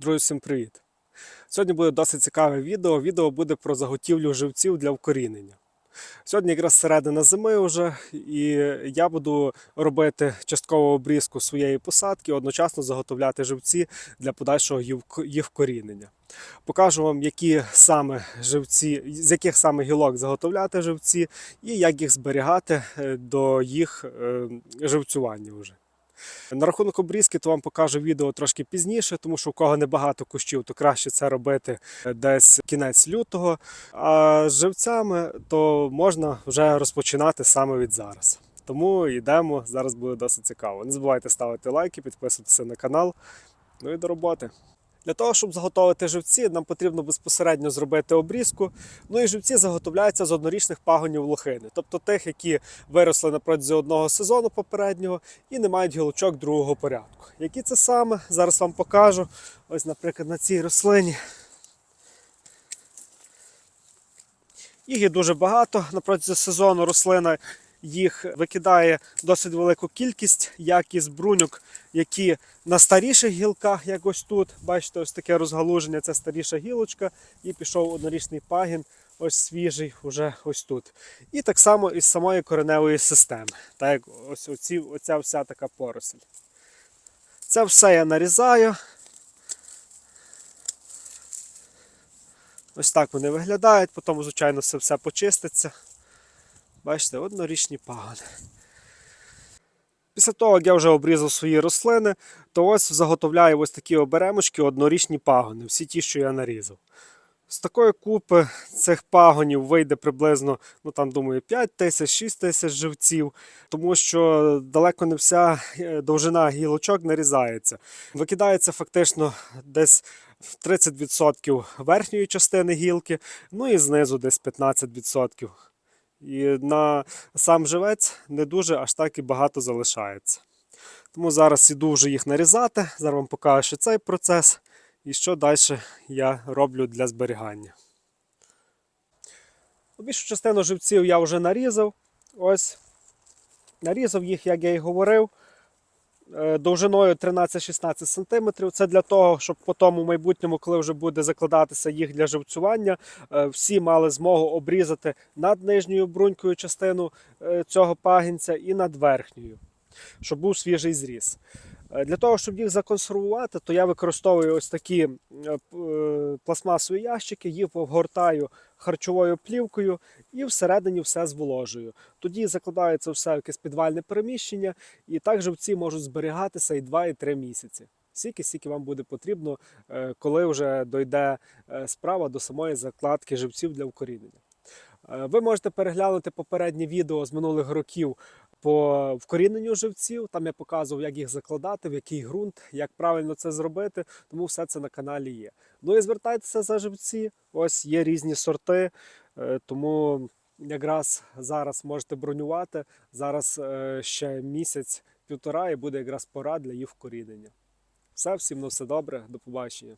Друзі, всім привіт! Сьогодні буде досить цікаве відео. Відео буде про заготівлю живців для вкорінення. Сьогодні якраз середина зими вже, і я буду робити часткову обрізку своєї посадки, одночасно заготовляти живці для подальшого їх вкорінення. Покажу вам, які саме живці, з яких саме гілок заготовляти живці і як їх зберігати е, до їх е, живцювання вже. На рахунок обрізки, то вам покажу відео трошки пізніше, тому що у кого небагато кущів, то краще це робити десь кінець лютого. А з живцями то можна вже розпочинати саме від зараз. Тому йдемо, зараз буде досить цікаво. Не забувайте ставити лайки, підписуватися на канал. Ну і до роботи. Для того, щоб заготовити живці, нам потрібно безпосередньо зробити обрізку. Ну і живці заготовляються з однорічних пагонів лохини, тобто тих, які виросли на протязі одного сезону попереднього і не мають гілочок другого порядку. Які це саме? Зараз вам покажу. Ось, наприклад, на цій рослині. Їх є дуже багато. На протязі сезону рослина їх викидає досить велику кількість, як із бруньок, які на старіших гілках, як ось тут. Бачите, ось таке розгалуження, це старіша гілочка, і пішов однорічний пагін, ось свіжий, уже ось тут. І так само із самої кореневої системи, так як ось оці, оця вся така поросль. Це все я нарізаю. Ось так вони виглядають, потім, звичайно, все, все почиститься. Бачите, однорічні пагони. Після того, як я вже обрізав свої рослини, то ось заготовляю ось такі оберемочки, однорічні пагони, всі ті, що я нарізав. З такої купи цих пагонів вийде приблизно, ну там думаю, 5 тисяч, 6 тисяч живців, тому що далеко не вся е, довжина гілочок нарізається. Викидається фактично десь 30% верхньої частини гілки, ну і знизу десь 15%. І на сам живець не дуже аж так і багато залишається. Тому зараз іду вже їх нарізати. Зараз вам покажу цей процес і що далі я роблю для зберігання. Більшу частину живців я вже нарізав. Ось. Нарізав їх, як я і говорив, довжиною 13-16 см. Це для того, щоб потім у майбутньому, коли вже буде закладатися їх для живцювання, е, всі мали змогу обрізати над нижньою брунькою частину е, цього пагінця і над верхньою, щоб був свіжий зріз. Е, Для того, щоб їх законсервувати, то я використовую ось такі е, е, пластмасові ящики, їх обгортаю харчовою плівкою і всередині все зволожую. Тоді закладається все в якесь підвальне переміщення, і так живці можуть зберігатися і 2, і 3 місяці. Скільки, скільки вам буде потрібно, коли вже дойде справа до самої закладки живців для укорінення. Е, Ви можете переглянути попереднє відео з минулих років по вкоріненню живців. Там я показував, як їх закладати, в який ґрунт, як правильно це зробити. Тому все це на каналі є. Ну і звертайтеся за живці. Ось є різні сорти, е, тому якраз зараз можете бронювати. Зараз е, ще місяць-півтора і буде якраз пора для їх вкорінення. Все, всім на все добре, до побачення.